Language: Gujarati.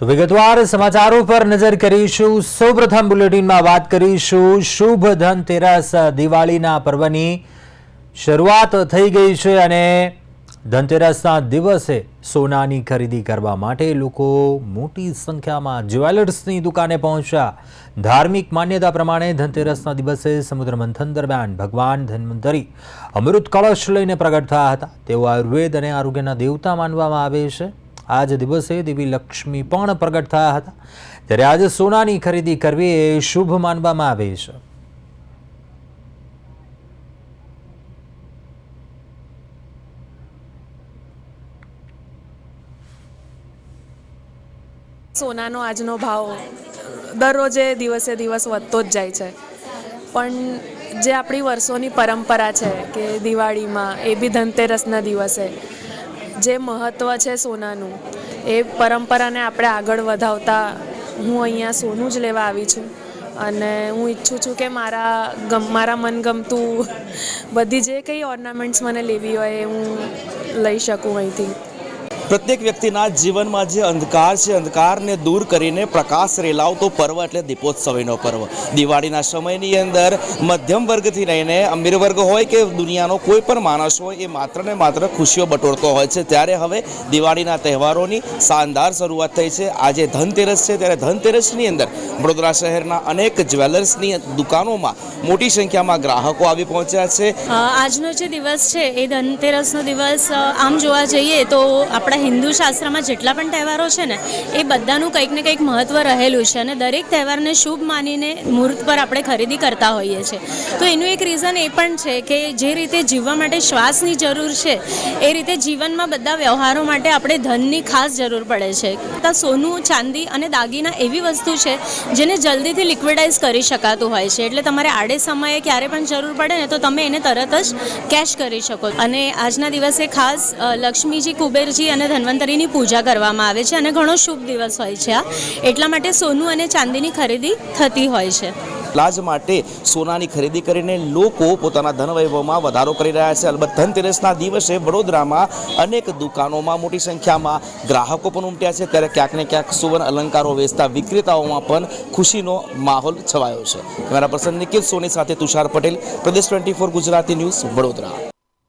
તો વિગતવાર સમાચારો પર નજર કરીશું. સૌપ્રથમ બુલેટિનમાં વાત કરીશું. શુભ ધનતેરસ દિવાળીના પર્વની શરૂઆત થઈ ગઈ છે અને ધનતેરસના દિવસે સોનાની ખરીદી કરવા માટે લોકો મોટી સંખ્યામાં જ્વેલર્સની દુકાને પહોંચ્યા. ધાર્મિક માન્યતા પ્રમાણે ધનતેરસના દિવસે સમુદ્ર મંથન દરમિયાન ભગવાન ધન્વંતરી અમૃત કળશ લઈને પ્રગટ થયા હતા. તેઓ આયુર્વેદ અને આરોગ્યના દેવતા માનવામાં આવે છે. આજ દિવસે દેવી લક્ષ્મી પણ પ્રગટ થયા હતા. ત્યારે આજે સોનાની ખરીદી કરવી એ શુભ માનવામાં આવે છે. સોનાનો આજનો ભાવ દરરોજે દિવસે દિવસ વધતો જ જાય છે. પણ જે આપણી વર્ષોની પરંપરા છે કે દિવાળીમાં એ બી ધનતેરસના દિવસે જે મહત્ત્વ છે સોનાનું, એ પરંપરાને આપણે આગળ વધાવતા હું અહીંયા સોનું જ લેવા આવી છું. અને હું ઈચ્છું છું કે મારા ગમ, મારા મનગમતું બધી જે કંઈ ઓર્નામેન્ટ્સ મને લેવી હોય એ હું લઈ શકું અહીંથી. પ્રત્યેક વ્યક્તિના જીવનમાં જે અંધકાર છે, અંધકારને દૂર કરીને પ્રકાશ રેલાવતો પર્વ એટલે દીપોત્સવીનો પર્વ. દિવાળીના સમયની અંદર મધ્યમ વર્ગથી લઈને અમીર વર્ગ હોય કે દુનિયાનો કોઈ પણ માણસ હોય, એ માત્ર ને માત્ર ખુશીઓ બટોરતો હોય છે. ત્યારે હવે દિવાળીના તહેવારોની શાનદાર શરૂઆત થઈ છે. આજે ધનતેરસ છે. ત્યારે ધનતેરસની અંદર વડોદરા શહેરના અનેક જ્વેલર્સની દુકાનોમાં મોટી સંખ્યામાં ગ્રાહકો આવી પહોંચ્યા છે. આજનો જે દિવસ છે, એ ધનતેરસનો દિવસ આમ જોવા જઈએ તો આપણા હિન્દુ શાસ્ત્રમાં જેટલા પણ તહેવારો છે ને, એ બધાનું કંઈક ને કંઈક મહત્ત્વ રહેલું છે અને દરેક તહેવારને શુભ માનીને મુહૂર્ત પર આપણે ખરીદી કરતા હોઈએ છીએ. તો એનું એક રીઝન એ પણ છે કે જે રીતે જીવવા માટે શ્વાસની જરૂર છે, એ રીતે જીવનમાં બધા વ્યવહારો માટે આપણે ધનની ખાસ જરૂર પડે છે. તો સોનું, ચાંદી અને દાગીના એવી વસ્તુ છે, જેને જલ્દીથી લિક્વિડાઇઝ કરી શકાતું હોય છે. એટલે તમારે આડે સમયે ક્યારે પણ જરૂર પડે ને, તો તમે એને તરત જ કેશ કરી શકો. અને આજના દિવસે ખાસ લક્ષ્મીજી, કુબેરજી અને ધન્વંતરીની પૂજા કરવામાં આવે છે અને ઘણો શુભ દિવસ હોય છે આ. એટલા માટે સોનું અને ચાંદીની ખરીદી થતી હોય છે. લાજ માટે સોનાની ખરીદી કરીને લોકો પોતાના ધન વૈભવમાં વધારો કરી રહ્યા છે. અલબત્ત ધનતેરસના દિવસે વડોદરામાં અનેક દુકાનોમાં મોટી સંખ્યામાં ગ્રાહકો પણ ઉમટ્યા છે. ત્યારે ક્યાંક ને ક્યાંક સુવર્ણ અલંકારો વેચતા વિક્રેતાઓમાં પણ ખુશીનો માહોલ છવાયો છે. મારા પર્સન નિખિલ સોની સાથે તુષાર પટેલ, પ્રદેશ twenty four Gujarati news Vadodara.